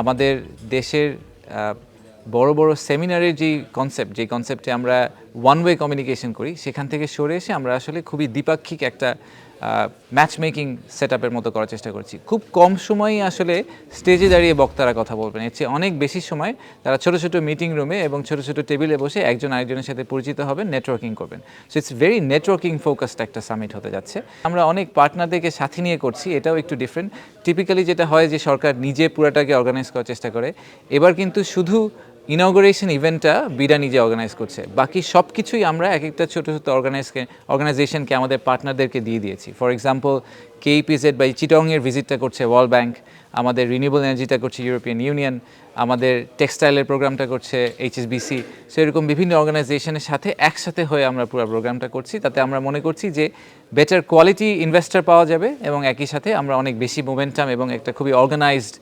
আমাদের দেশের বড় বড় সেমিনারের যে কনসেপ্ট যে কনসেপ্টে আমরা ওয়ান ওয়ে কমিউনিকেশন করি, সেখান থেকে সরে এসে আমরা আসলে খুবই দ্বিপাক্ষিক একটা ম্যাচ মেকিং সেট আপের মতো করার চেষ্টা করছি। খুব কম সময়ই আসলে স্টেজে দাঁড়িয়ে বক্তারা কথা বলবেন। এর চেয়ে অনেক বেশি সময় তারা ছোটো ছোটো মিটিং রুমে এবং ছোটো ছোটো টেবিলে বসে একজন আরেকজনের সাথে পরিচিত হবেন নেটওয়ার্কিং করবেন। So it's very networking focused একটা সামিট হতে যাচ্ছে। আমরা অনেক পার্টনারদেরকে সাথে নিয়ে করছি, এটাও একটু ডিফারেন্ট টিপিক্যালি যেটা হয় যে সরকার নিজে পুরাটাকে অর্গানাইজ করার চেষ্টা করে। এবার কিন্তু শুধু ইনগ্রেশন ইভেন্টটা বিডা নিজে অর্গানাইজ করছে। বাকি সব কিছুই আমরা এক একটা ছোটো ছোটো অর্গানাইজকে অর্গানাইজেশনকে আমাদের পার্টনারদেরকে দিয়ে দিয়েছি। ফর এক্সাম্পল কেইপিজেড বা চিটংয়ের ভিজিটটা করছে ওয়ার্ল্ড ব্যাংক আমাদের রিনিউবল এনার্জিটা করছে ইউরোপিয়ান ইউনিয়ন আমাদের টেক্সটাইলের প্রোগ্রামটা করছে এইচএসবিসি সো এরকম বিভিন্ন অর্গানাইজেশনের সাথে একসাথে হয়ে আমরা পুরো প্রোগ্রামটা করছি। তাতে আমরা মনে করছি যে বেটার কোয়ালিটি ইনভেস্টর পাওয়া যাবে এবং একই সাথে আমরা অনেক বেশি মোমেন্টাম এবং একটা খুবই অর্গানাইজড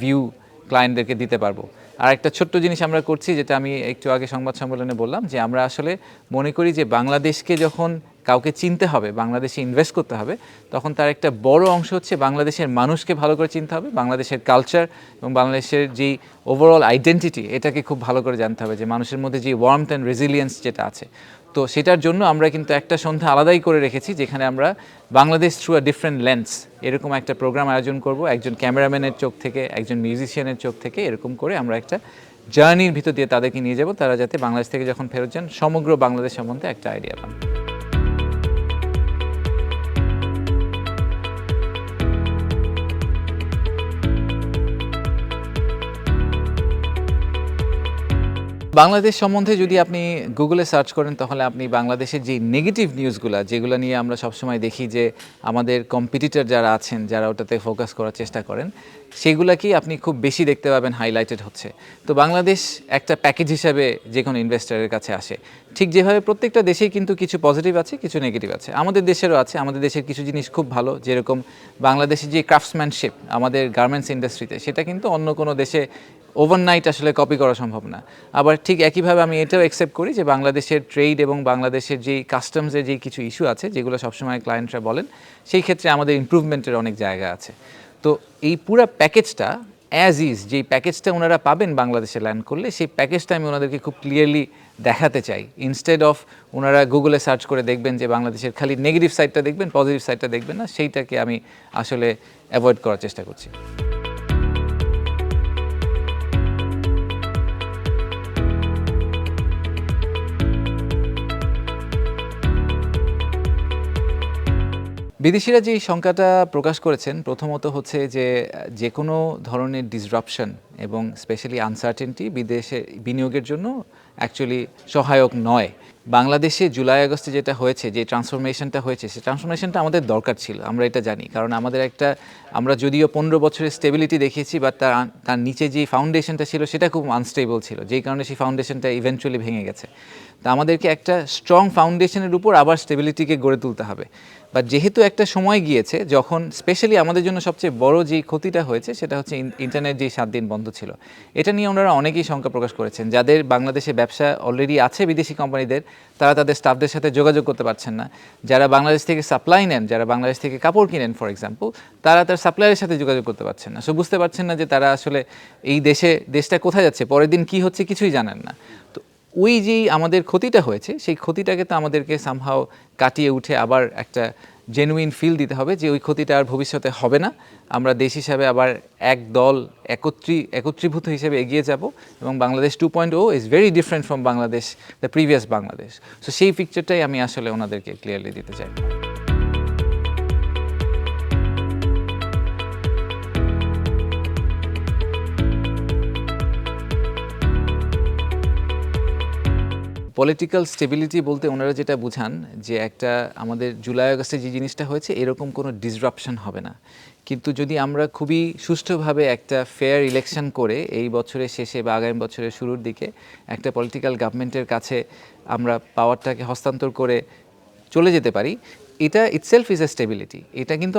ভিউ ক্লায়েন্টদেরকে দিতে পারব। আর একটা ছোট্ট জিনিস আমরা করছি, যেটা আমি একটু আগে সংবাদ সম্মেলনে বললাম, যে আমরা আসলে মনে করি যে বাংলাদেশকে যখন কাউকে চিনতে হবে, বাংলাদেশে ইনভেস্ট করতে হবে, তখন তার একটা বড় অংশ হচ্ছে বাংলাদেশের মানুষকে ভালো করে চিনতে হবে, বাংলাদেশের কালচার এবং বাংলাদেশের যেই ওভারঅল আইডেন্টিটি এটাকে খুব ভালো করে জানতে হবে যে মানুষের মধ্যে যে ওয়ার্মথ অ্যান্ড রেজিলিয়েন্স যেটা আছে। তো সেটার জন্য আমরা কিন্তু একটা সন্ধ্যা আলাদাই করে রেখেছি, যেখানে আমরা Bangladesh through a different lens এরকম একটা প্রোগ্রাম আয়োজন করব, একজন ক্যামেরাম্যানের চোখ থেকে, একজন মিউজিশিয়ানের চোখ থেকে, এরকম করে আমরা একটা জার্নির ভিতর দিয়ে তাদেরকে নিয়ে যাব, তারা যাতে বাংলাদেশ থেকে যখন ফেরত যান, সমগ্র বাংলাদেশ সম্বন্ধে একটা আইডিয়া পান। বাংলাদেশ সম্বন্ধে যদি আপনি গুগলে সার্চ করেন, তাহলে আপনি বাংলাদেশের যে নেগেটিভ নিউজগুলো যেগুলো নিয়ে আমরা সবসময় দেখি যে আমাদের কম্পিটিটর যারা আছেন, যারা ওটাতে ফোকাস করার চেষ্টা করেন সেগুলাকেই আপনি খুব বেশি দেখতে পাবেন হাইলাইটেড হচ্ছে। তো বাংলাদেশ একটা প্যাকেজ হিসাবে যে কোনো ইনভেস্টারের কাছে আসে। ঠিক যেভাবে প্রত্যেকটা দেশেই কিন্তু কিছু পজিটিভ আছে, কিছু নেগেটিভ আছে। আমাদের দেশেরও আছে, আমাদের দেশের কিছু জিনিস খুব ভালো, যেরকম বাংলাদেশের যে ক্রাফটসম্যানশিপ আমাদের গার্মেন্টস ইন্ডাস্ট্রিতে সেটা কিন্তু অন্য কোনো দেশে ওভারনাইট আসলে কপি করা সম্ভব না। আবার ঠিক একইভাবে আমি এটাও অ্যাকসেপ্ট করি যে বাংলাদেশের ট্রেড এবং বাংলাদেশের যেই কাস্টমসের যেই কিছু ইস্যু আছে, যেগুলো সবসময় ক্লায়েন্টরা বলেন, সেই ক্ষেত্রে আমাদের ইমপ্রুভমেন্টের অনেক জায়গা আছে। তো এই পুরো প্যাকেজটা অ্যাজ ইজ যেই প্যাকেজটা ওনারা পাবেন বাংলাদেশে ল্যান্ড করলে, সেই প্যাকেজটা আমি ওনাদেরকে খুব ক্লিয়ারলি দেখাতে চাই। ইনস্টেড অফ ওনারা গুগলে সার্চ করে দেখবেন যে বাংলাদেশের খালি নেগেটিভ সাইডটা দেখবেন পজিটিভ সাইডটা দেখবেন না, সেইটাকে আমি আসলে অ্যাভয়েড করার চেষ্টা করছি। বিদেশিরা যে শঙ্কাটা প্রকাশ করেছেন, প্রথমত হচ্ছে যে যে কোনো ধরনের ডিসরাপশন এবং স্পেশালি আনসার্টেনটি বিদেশে বিনিয়োগের জন্য অ্যাকচুয়ালি সহায়ক নয়। বাংলাদেশে জুলাই, আগস্টে যেটা হয়েছে, যে ট্রান্সফরমেশনটা হয়েছে সেই ট্রান্সফরমেশনটা আমাদের দরকার ছিল, আমরা এটা জানি। কারণ আমাদের একটা, আমরা যদিও পনেরো বছরের স্টেবিলিটি দেখিয়েছি বা তার তার নিচে যে ফাউন্ডেশনটা ছিল, সেটা খুব আনস্টেবল ছিল, যেই কারণে সেই ফাউন্ডেশনটা ইভেন্চুয়ালি ভেঙে গেছে। তা আমাদেরকে একটা স্ট্রং ফাউন্ডেশনের উপর আবার স্টেবিলিটিকে গড়ে তুলতে হবে। বাট যেহেতু একটা সময় গিয়েছে, যখন স্পেশালি আমাদের জন্য সবচেয়ে বড় যে ক্ষতিটা হয়েছে, সেটা হচ্ছে ইন্টারনেট যে সাত দিন বন্ধ ছিল। এটা নিয়ে ওনারা অনেকেই শঙ্কা প্রকাশ করেছেন, যাদের বাংলাদেশে ব্যবসা অলরেডি আছে বিদেশি কোম্পানিদের, তারা তাদের স্টাফদের সাথে যোগাযোগ করতে পারছেন না। যারা বাংলাদেশ থেকে সাপ্লাই নেন, যারা বাংলাদেশ থেকে কাপড় কিনেন ফর এক্সাম্পল তারা তার সাপ্লাইয়ের সাথে যোগাযোগ করতে পারছেন না। সো বুঝতে পারছেন না যে তারা আসলে এই দেশে, দেশটা কোথায় যাচ্ছে, পরের দিন কি হচ্ছে কিছুই জানেন না। তো ওই যেই আমাদের ক্ষতিটা হয়েছে, সেই ক্ষতিটাকে তো আমাদেরকে সামহাও কাটিয়ে উঠে আবার একটা জেনুইন ফিল দিতে হবে যে ওই ক্ষতিটা আর ভবিষ্যতে হবে না। আমরা দেশ হিসাবে আবার এক দল একত্রী, একত্রীভূত হিসেবে এগিয়ে যাব এবং Bangladesh two point O is very different from Bangladesh the previous Bangladesh so সেই পিকচারটাই আমি আসলে ওনাদেরকে ক্লিয়ারলি দিতে চাই। পলিটিক্যাল স্টেবিলিটি বলতে ওনারা যেটা বুঝান, যে একটা আমাদের জুলাই আগস্টে যে জিনিসটা হয়েছে, এরকম কোনো ডিসরাপশন হবে না। কিন্তু যদি আমরা খুবই সুষ্ঠুভাবে একটা ফেয়ার ইলেকশন করে এই বছরের শেষে বা আগামী বছরের শুরুর দিকে একটা পলিটিক্যাল গভর্নমেন্টের কাছে আমরা পাওয়ারটাকে হস্তান্তর করে চলে যেতে পারি, এটা ইটসেলফ ইজ এ স্টেবিলিটি এটা কিন্তু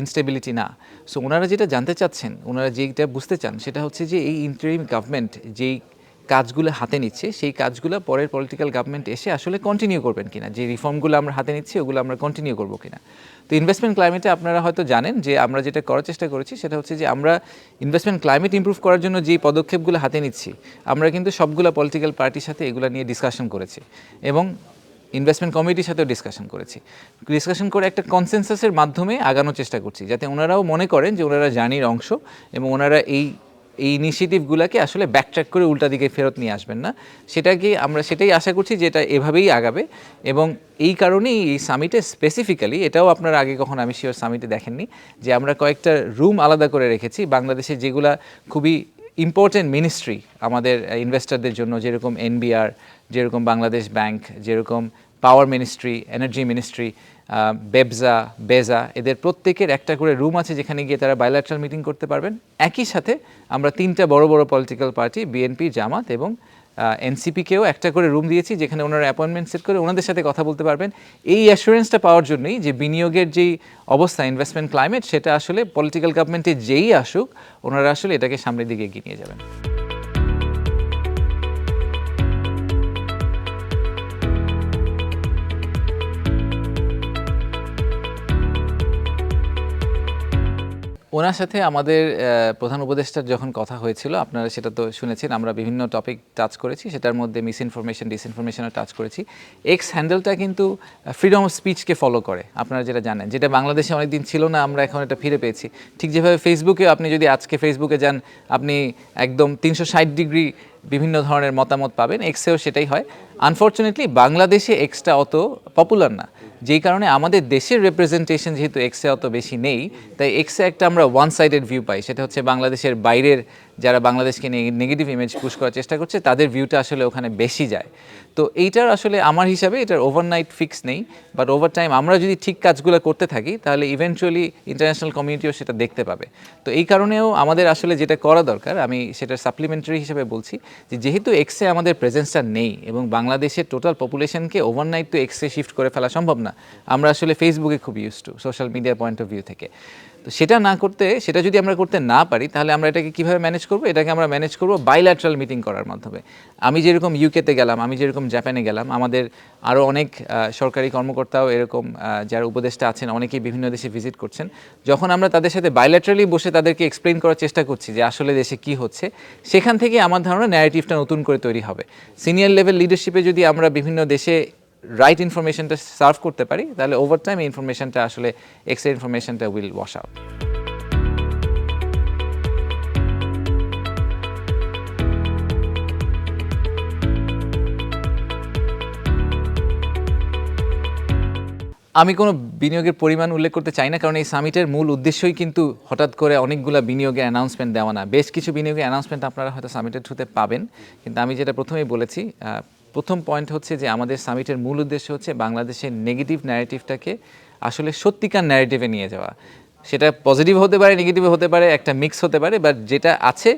ইনস্টেবিলিটি না। সো ওনারা যেটা জানতে চাচ্ছেন, ওনারা যেটা বুঝতে চান, সেটা হচ্ছে যে এই ইন্টারিম গভর্নমেন্ট যেই কাজগুলো হাতে নিচ্ছে, সেই কাজগুলো পরের পলিটিক্যাল গভর্নমেন্ট এসে আসলে কন্টিনিউ করবেন কিনা, যে রিফর্মগুলো আমরা হাতে নিচ্ছি, ওগুলো আমরা কন্টিনিউ করব কিনা। তো ইনভেস্টমেন্ট ক্লাইমেটে আপনারা হয়তো জানেন যে আমরা যেটা করার চেষ্টা করেছি সেটা হচ্ছে যে আমরা ইনভেস্টমেন্ট ক্লাইমেট ইমপ্রুভ করার জন্য যে পদক্ষেপগুলো হাতে নিচ্ছি, আমরা কিন্তু সবগুলো পলিটিক্যাল পার্টির সাথে এগুলো নিয়ে ডিসকাশন করেছি এবং ইনভেস্টমেন্ট কমিটির সাথেও ডিসকাশন করেছি। ডিসকাশন করে একটা কনসেনসাসের মাধ্যমে আগানোর চেষ্টা করছি, যাতে ওনারাও মনে করেন যে ওনারা জার্নির অংশ এবং ওনারা এই এই ইনিশিয়েটিভগুলোকে আসলে ব্যাকট্র্যাক করে উল্টা দিকে ফেরত নিয়ে আসবেন না। সেটাকে আমরা সেটাই আশা করছি যে এটা এভাবেই আগাবে এবং এই কারণেই এই সামিটে স্পেসিফিক্যালি এটাও আপনারা আগে কখন, আমি শিওর সামিটে দেখেননি, যে আমরা কয়েকটা রুম আলাদা করে রেখেছি। বাংলাদেশে যেগুলা খুবই ইম্পর্টেন্ট মিনিস্ট্রি আমাদের ইনভেস্টরদের জন্য, যেরকম এনবিআর যেরকম বাংলাদেশ ব্যাংক যেরকম পাওয়ার মিনিস্ট্রি এনার্জি মিনিস্ট্রি বেবজা, বেজা, এদের প্রত্যেকের একটা করে রুম আছে যেখানে গিয়ে তারা বায়োল্যাট্রাল মিটিং করতে পারবেন। একই সাথে আমরা তিনটা বড় বড় পলিটিক্যাল পার্টি বিএনপি জামাত এবং এনসিপিকেও একটা করে রুম দিয়েছি যেখানে ওনারা অ্যাপয়েন্টমেন্ট সেট করে ওনাদের সাথে কথা বলতে পারবেন। এই অ্যাসুরেন্সটা পাওয়ার জন্যই যে বিনিয়োগের যেই অবস্থা ইনভেস্টমেন্ট ক্লাইমেট সেটা আসলে পলিটিক্যাল গভর্নমেন্টে যেই আসুক, ওনারা আসলে এটাকে সামনের দিকে এগিয়ে নিয়ে যাবেন। ওনার সাথে আমাদের প্রধান উপদেষ্টার যখন কথা হয়েছিল, আপনারা সেটা তো শুনেছেন, আমরা বিভিন্ন টপিক টাচ করেছি, সেটার মধ্যে মিস ইনফরমেশন ডিসইনফরমেশনও টাচ করেছি। এক্স হ্যান্ডেলটা কিন্তু ফ্রিডম অফ স্পিচকে ফলো করে, আপনারা যেটা জানেন। যেটা বাংলাদেশে অনেকদিন ছিল না, আমরা এখন এটা ফিরে পেয়েছি। ঠিক যেভাবে ফেসবুকে আপনি যদি আজকে ফেসবুকে যান, আপনি একদম তিনশো ষাট ডিগ্রি বিভিন্ন ধরনের মতামত পাবেন এক্সেও সেটাই হয়। আনফর্চুনেটলি বাংলাদেশে এক্সটা অত পপুলার না। যেই কারণে আমাদের দেশের রিপ্রেজেন্টেশন যেহেতু এক্সে অত বেশি নেই, তাই এক্সে একটা আমরা ওয়ান সাইডেড ভিউ পাই। সেটা হচ্ছে বাংলাদেশের বাইরের যারা বাংলাদেশকে নেগেটিভ ইমেজ পুশ করার চেষ্টা করছে, তাদের ভিউটা আসলে ওখানে বেশি যায়। তো এইটার আসলে আমার হিসাবে এটার ওভারনাইট ফিক্স নেই বাট ওভার টাইম আমরা যদি ঠিক কাজগুলো করতে থাকি, তাহলে ইভেনচুয়ালি ইন্টারন্যাশনাল কমিউনিটিও সেটা দেখতে পাবে। তো এই কারণেও আমাদের আসলে যেটা করা দরকার, আমি সেটার সাপ্লিমেন্টারি হিসেবে বলছি যে যেহেতু এক্সে আমাদের প্রেজেন্সটা নেই এবং বাংলাদেশের টোটাল পপুলেশনকে ওভারনাইট তো এক্সে শিফট করে ফেলা সম্ভব না। আমরা আসলে ফেসবুকে খুব ইউজ টু সোশ্যাল মিডিয়ার পয়েন্ট অফ ভিউ থেকে। তো সেটা না করতে, সেটা যদি আমরা করতে না পারি, তাহলে আমরা এটাকে কীভাবে ম্যানেজ করব? এটাকে আমরা ম্যানেজ করব বাইল্যাট্রাল মিটিং করার মাধ্যমে। আমি যেরকম ইউকেতে গেলাম, আমি যেরকম জাপানে গেলাম, আমাদের আরও অনেক সরকারি কর্মকর্তাও এরকম যারা উপদেষ্টা আছেন, অনেকেই বিভিন্ন দেশে ভিজিট করছেন। যখন আমরা তাদের সাথে বাইল্যাট্রালি বসে তাদেরকে এক্সপ্লেন করার চেষ্টা করছি যে আসলে দেশে কি হচ্ছে, সেখান থেকে আমার ধারণা ন্যারেটিভটা নতুন করে তৈরি হবে। সিনিয়র লেভেল লিডারশিপে যদি আমরা বিভিন্ন দেশে রাইট ইনফরমেশনটা সার্ভ করতে পারি, তাহলে ওভার টাইম ইনফরমেশনটা আসলে এক্সের ইনফরমেশনটা উইল ওয়াশ আউট আমি কোনো বিনিয়োগের পরিমাণ উল্লেখ করতে চাই না, কারণ এই সামিটের মূল উদ্দেশ্যই কিন্তু হঠাৎ করে অনেকগুলো বিনিয়োগের অ্যানাউন্সমেন্ট দেওয়া না। বেশ কিছু বিনিয়োগের অ্যানাউন্সমেন্ট আপনারা হয়তো সামিটের থ্রুতে পাবেন, কিন্তু আমি যেটা প্রথমেই বলেছি প্রথম পয়েন্ট হচ্ছে যে আমাদের সামিটের মূল উদ্দেশ্য হচ্ছে বাংলাদেশের নেগেটিভ ন্যারেটিভটাকে আসলে সত্যিকার ন্যারেটিভে নিয়ে যাওয়া। সেটা পজিটিভ হতে পারে নেগেটিভ হতে পারে, একটা মিক্স হতে পারে বাট যেটা আছে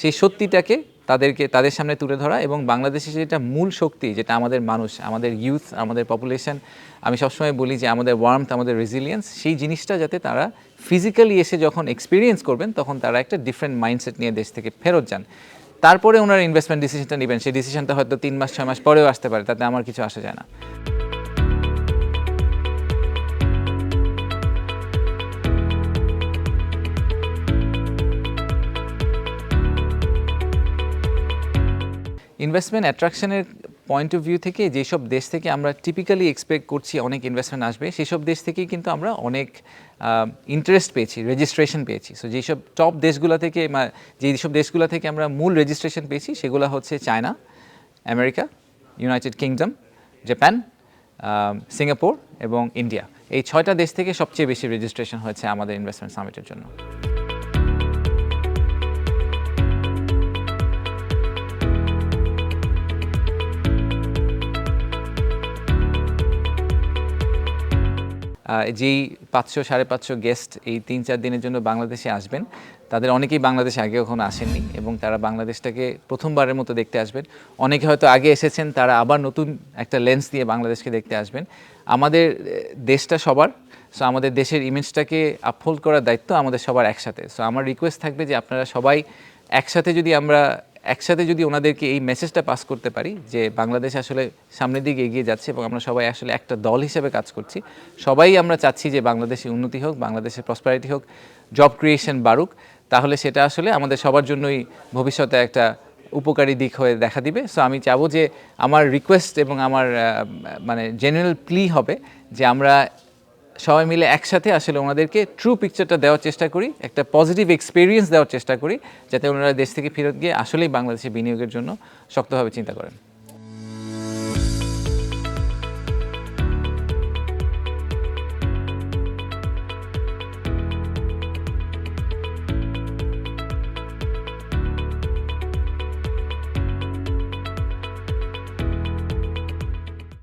সেই সত্যিটাকে তাদেরকে, তাদের সামনে তুলে ধরা এবং বাংলাদেশের যেটা মূল শক্তি, যেটা আমাদের মানুষ, আমাদের ইউথ আমাদের পপুলেশন আমি সবসময় বলি যে আমাদের ওয়ার্মথ আমাদের রেজিলিয়েন্স সেই জিনিসটা যাতে তারা ফিজিক্যালি এসে যখন এক্সপিরিয়েন্স করবেন, তখন তারা একটা ডিফারেন্ট মাইন্ডসেট নিয়ে দেশ থেকে ফেরত যান। তারপরে ওনার ইনভেস্টমেন্ট ডিসিশনটা নেবেন। সেই ডিসিশনটা হয়তো তিন মাস, ছয় মাস পরেও আসতে পারে, তাতে আমার কিছু আসা যায় না। ইনভেস্টমেন্ট অ্যাট্রাকশনের পয়েন্ট অফ ভিউ থেকে যেসব দেশ থেকে আমরা টিপিক্যালি এক্সপেক্ট করছি অনেক ইনভেস্টমেন্ট আসবে, সেসব দেশ থেকেই কিন্তু আমরা অনেক ইন্টারেস্ট পেয়েছি রেজিস্ট্রেশন পেয়েছি। সো যেসব টপ দেশগুলো থেকে যেসব দেশগুলো থেকে আমরা মূল রেজিস্ট্রেশন পেয়েছি, সেগুলো হচ্ছে China America United Kingdom Japan Singapore এবং ইন্ডিয়া এই ছয়টা দেশ থেকে সবচেয়ে বেশি রেজিস্ট্রেশন হয়েছে আমাদের ইনভেস্টমেন্ট সামিটের জন্য। যেই পাঁচশো, সাড়ে পাঁচশো গেস্ট এই তিন, চার দিনের জন্য বাংলাদেশে আসবেন, তাদের অনেকেই বাংলাদেশে আগে কখনো আসেননি এবং তারা বাংলাদেশটাকে প্রথমবারের মতো দেখতে আসবেন। অনেকে হয়তো আগে এসেছেন, তারা আবার নতুন একটা লেন্স দিয়ে বাংলাদেশকে দেখতে আসবেন। আমাদের দেশটা সবার সো আমাদের দেশের ইমেজটাকে আপহোল্ড করার দায়িত্ব আমাদের সবার একসাথে। সো আমার রিকোয়েস্ট থাকবে যে আপনারা সবাই একসাথে যদি আমরা একসাথে যদি ওনাদেরকে এই মেসেজটা পাস করতে পারি যে বাংলাদেশ আসলে সামনের দিকে এগিয়ে যাচ্ছে এবং আমরা সবাই আসলে একটা দল হিসেবে কাজ করছি, সবাই আমরা চাচ্ছি যে বাংলাদেশে উন্নতি হোক, বাংলাদেশের প্রসপারিটি হোক জব ক্রিয়েশন বাড়ুক, তাহলে সেটা আসলে আমাদের সবার জন্যই ভবিষ্যতে একটা উপকারী দিক হয়ে দেখা দিবে। সো আমি চাবো যে আমার রিকোয়েস্ট এবং আমার মানে জেনারেল প্লি হবে যে আমরা সবাই মিলে একসাথে আসলে ওনাদেরকে ট্রু পিকচারটা দেওয়ার চেষ্টা করি, একটা পজিটিভ এক্সপিরিয়েন্স দেওয়ার চেষ্টা করি, যাতে ওনারা দেশ থেকে ফেরত গিয়ে আসলেই বাংলাদেশে বিনিয়োগের জন্য শক্তভাবে চিন্তা করেন।